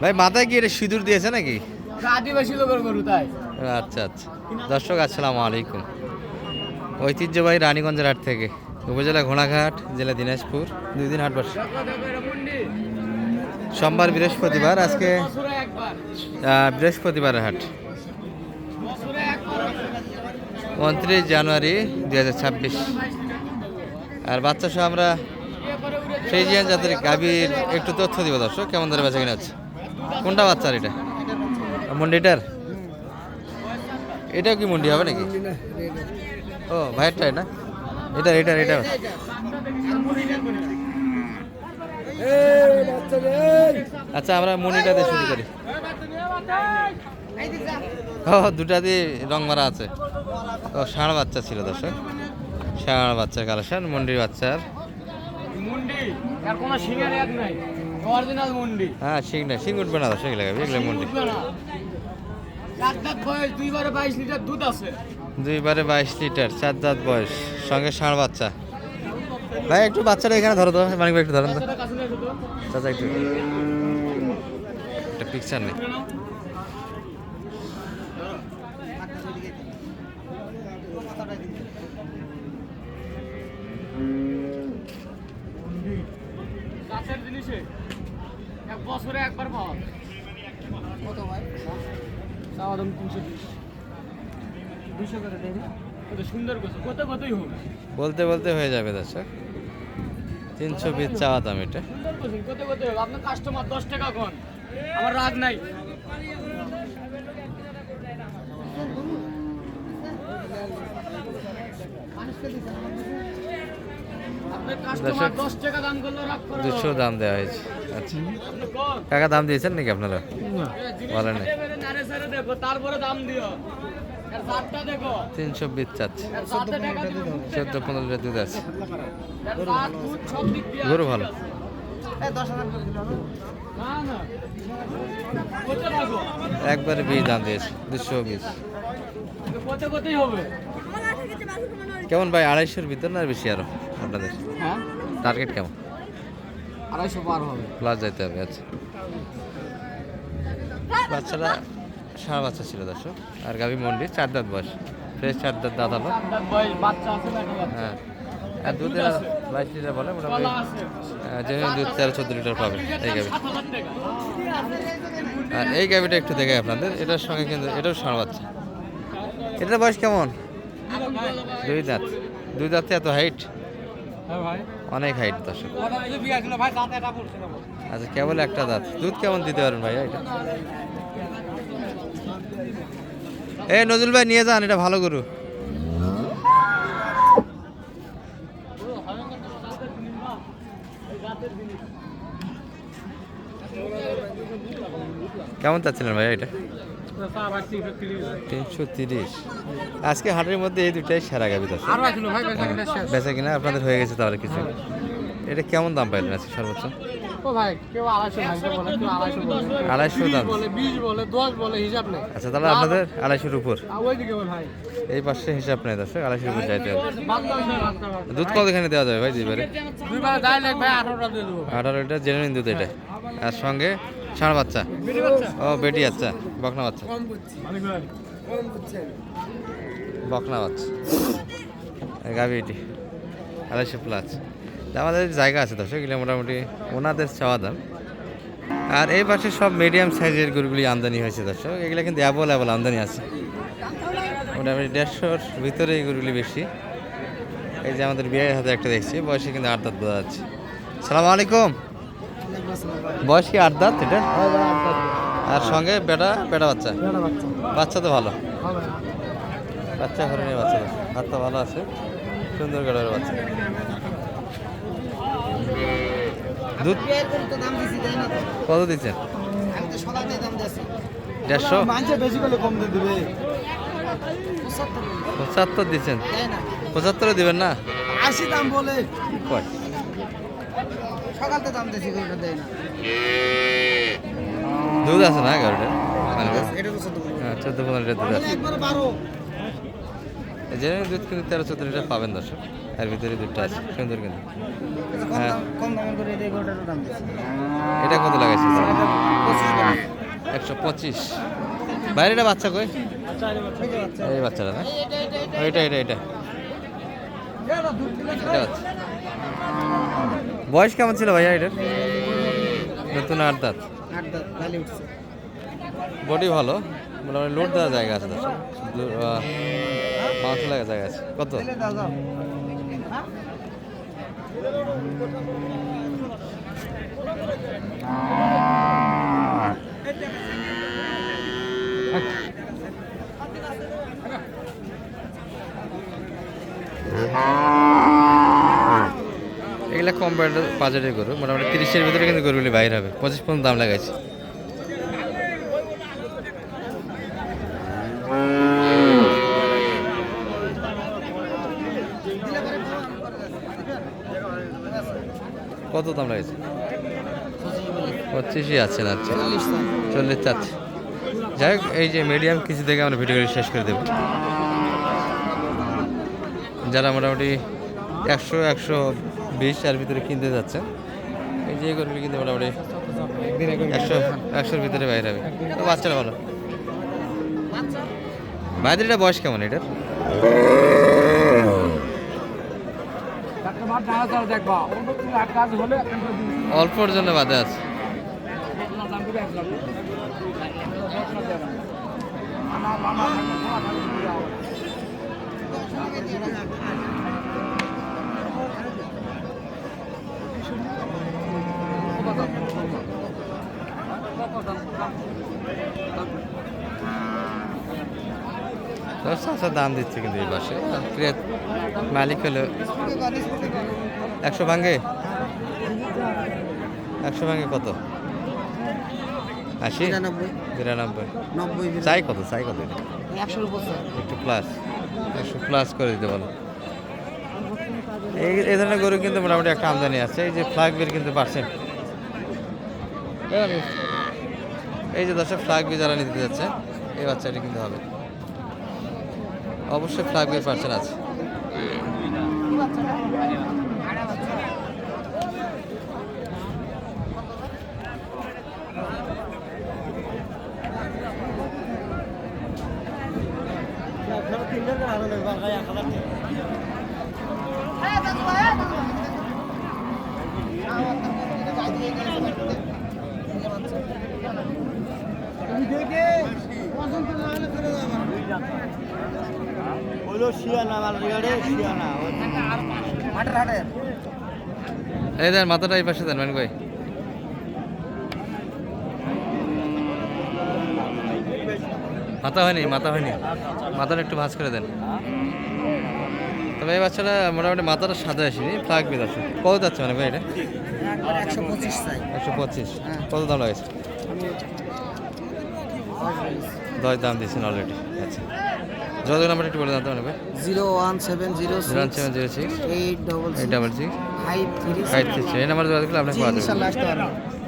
ভাই মাথায় কি এটা সিঁদুর দিয়েছে নাকি? আদিবাসী লোকের গরু তাই। আচ্ছা আচ্ছা। দর্শক আসসালামু আলাইকুম। ঐতিহ্যবাহী রানীগঞ্জের হাট থেকে। উপজেলা ঘোড়াঘাট জেলা দিনাজপুর দুই দিন হাট বসে। সোমবার বৃহস্পতিবার আজকে বৃহস্পতিবারের হাট। উনত্রিশ জানুয়ারি দুই হাজার ছাব্বিশ। আর বাচ্চা সহ আমরা ফ্রিজিয়ান জাতের গাভীর একটু তথ্য দিব দর্শক, কেমন ধরে বেচা কিনা হচ্ছে? কোনটা বাচ্চার এটা? মন্ডিটার? এটাও কি মন্ডি হবে নাকি? ও ভাইয়েরটাই না? এটা এটা এটা। আচ্ছা আমরা মনিটা দিয়ে শুরু করি। ও, দুটা দিয়ে রং মারা আছে। ও, ষাঁড় বাচ্চা ছিল দর্শক। ষাঁড় বাচ্চার কালেকশন, মন্ডির বাচ্চার। মুন্ডি। আর কোনো সিঙ্গার এক নাই। অরিজিনাল মুন্ডি। হ্যাঁ শিং না শিং উঠবে না দর্শক লাগাবে। এগুলো মন্ডি। চার দাঁত বয়স দুইবারে বাইশ লিটার দুধ আছে। দুইবারে বাইশ লিটার চার দাঁত বয়স। সঙ্গে ষাঁড় বাচ্চা। ভাই একটু বাচ্চাটা এখানে ধরো তো। মানিক ভাই একটু ধরেন এসো তো। চাচা একটু একটা পিকচার নেই গাছের এক বছরে একবার পাওয়া। কত ভাই? চাওয়া দাম তিনশো বিশ। দুশো করে দেয় কত সুন্দর করছে কত কতই হোক। বলতে বলতে হয়ে যাবে দর্শক। তিনশো পিস চাওয়া দাম এটা। কত কত হোক। আপনার কাস্টমার দশ টাকা কন। আমার রাগ নাই। দর্শক, দশ টাকা দাম দেওয়া হয়েছে। আচ্ছা। কাকা দাম দিয়েছেন নাকি আপনারা? বলেন তিনশো পিস চাচ্ছে। চোদ্দ পনেরো লিটার দুধ আছে। গরু ভালো? একবারে বিশ দাম দিয়েছে দুশো বিশ। কেমন ভাই আড়াইশোর ভিতর না আর বেশি আরও? আপনাদের হ্যাঁ। টার্গেট কেমন? আড়াইশো পার হবে। প্লাস যাইতে হবে আচ্ছা। বাচ্চারা সারা বাচ্চা ছিল দর্শক। আর গাভী মন্ডি চার দাঁত বয়স। ফ্রেশ চার দাঁত দাঁত হলো হ্যাঁ। আর দুধে বাইশ লিটার বলে মোটামুটি যেমন দুধ তেরো চোদ্দ লিটার পাবেন এই গাভী আর এই গাভীটা একটু দেখে আপনাদের এটার সঙ্গে কিন্তু এটাও ষাঁড় বাচ্চা। এটার বয়স কেমন? দুই দাঁত। দুই দাঁতে এত হাইট অনেক হাইট দর্শক। ভাই আচ্ছা কেবল একটা দাঁত। দুধ কেমন দিতে পারেন ভাইয়া এটা? এ নজরুল ভাই নিয়ে যান এটা ভালো গরু। কেমন চাচ্ছিলেন ভাইয়া এটা? তিনশো তিরিশ। আজকে হাটের মধ্যে এই দুটাই সেরা গাবি আছে বেচা কিনা আপনাদের হয়ে গেছে তাহলে কিছু। এটা কেমন দাম পাইলেন আজকে সর্বোচ্চ? আড়াইশো দাম। আচ্ছা তাহলে আপনাদের আড়াইশোর উপর। এই পাশে হিসাব নেই দর্শক আড়াইশোর উপর যাইতে হবে। দুধ কত এখানে দেওয়া যাবে ভাই দুইবারে? আঠারো লিটার জেনুইন দুধ এটা। আর সঙ্গে ষাঁড় বাচ্চা? ও, বেটি বাচ্চা, বকনা বাচ্চা। বকনা বাচ্চা। গাভি এটি, আড়াইশো তা আমাদের জায়গা আছে দর্শক, এগুলো মোটামুটি ওনাদের চাওয়া দাম। আর এই পাশে সব মিডিয়াম সাইজের গরুগুলি আমদানি হয়েছে দর্শক, এগুলো কিন্তু অ্যাভেলেবল আমদানি আছে। মোটামুটি দেড়শোর ভিতরে এই গরুগুলি বেশি। এই যে আমাদের বিয়ের হাতে একটা দেখছি, বয়সে কিন্তু আট দাঁত বোঝা যাচ্ছে সালাম আলাইকুম। বয়স কি আট দাঁত এটা? আর সঙ্গে বেটা বেটা বাচ্চা? বাচ্চা। তো ভালো। বাচ্চা নিয়ে বাচ্চা হাত তো ভালো আছে? সুন্দর গড়ের বাচ্চা। দুধ কত দিচ্ছেন দেড়শো? পঁচাত্তর দিচ্ছেন। পঁচাত্তরে দিবেন না? আশি দাম বলে। সকালতে দাম বেশি করে দেয় না। দুধ আছে না গাড়িটা এটা তো চোদ্দ হ্যাঁ চোদ্দ পনেরো দুধ আছে। বারো। দুধ কিন্তু তেরো চোদ্দ লিটার পাবেন দর্শক। এর ভিতরে দুটো আছে সুন্দর কিন্তু। হ্যাঁ। দাম দিচ্ছি এটা কত লাগাইছে একশো পঁচিশ। বাইরেটা বাচ্চা কই? এই বাচ্চাটা না? এটা এটা এটা। এটা বাচ্চা। বয়স কেমন ছিল ভাইয়া এটার? নতুন আট দাঁত। বডি ভালো, মোটামুটি লোড দেওয়ার জায়গা আছে দর্শক। মাংস লাগা জায়গা আছে। কত? কম বাজারে গরু, মোটামুটি তিরিশের ভিতরে কিন্তু গরুগুলি বাইর হবে। পঁচিশ পর্যন্ত দাম লাগাইছে। কত দাম লাগাইছে? পঁচিশই আছে আচ্ছা। চল্লিশ চাচ্ছে। যাই হোক, এই যে মিডিয়াম কিছু থেকে আমরা ভিডিওটি শেষ করে দেব। যারা মোটামুটি একশো একশো বিশ এর ভিতরে কিনতে যাচ্ছে। এই যে গরুগুলি কিন্তু মোটামুটি একশো একশোর ভিতরে বাইরে হবে। তো বাচ্চারা ভালো। বাইরেটা বয়স কেমন এটার? ডাক্তার মাঠ জানা যাও আপনার দাম দিচ্ছে কিন্তু এই পাশে। মালিক হলো একশো ভাঙ্গে একশো ভাঙ্গে কত? আশি? বিরানব্বই চাই কত? চাই কত? একটু প্লাস একশো প্লাস করে দিতে বলো। এই এই ধরনের গরু কিন্তু মোটামুটি একটা আমদানি আছে। এই যে ফ্লাগ বির কিন্তু পার্সেন্ট এই যে দশটা ফ্লাগ বি যারা নিতে যাচ্ছে এই বাচ্চাটি কিন্তু হবে। অবশ্যই ফ্লাগ বির পার্সেন্ট আছে। হলো শিয়ানা মালগাড়ে শিয়ানা হাটের হাটের এই দেন মাথাটা এই পাশে দেন মানে কই মাথা হয়নি মাথা হয়নি। মাথাটা একটু ভাঁজ করে দেন। তবে এই বাচ্চাটা মোটামুটি মাথাটা সাদা আসেনি ফ্লাগ বিদ আছে কত যাচ্ছে মানে ভাই এটা? একশো পঁচিশ একশো পঁচিশ। কত দাম লাগাইছে দশ দাম দিয়েছেন অলরেডি আচ্ছা। যোগাযোগ নাম্বার একটু বলে দাম পারবে zero one seven zero zero seven zero six eight double eight double six five three five three এই নাম্বার যোগাযোগ করলে আপনাকে পাওয়া যাবে।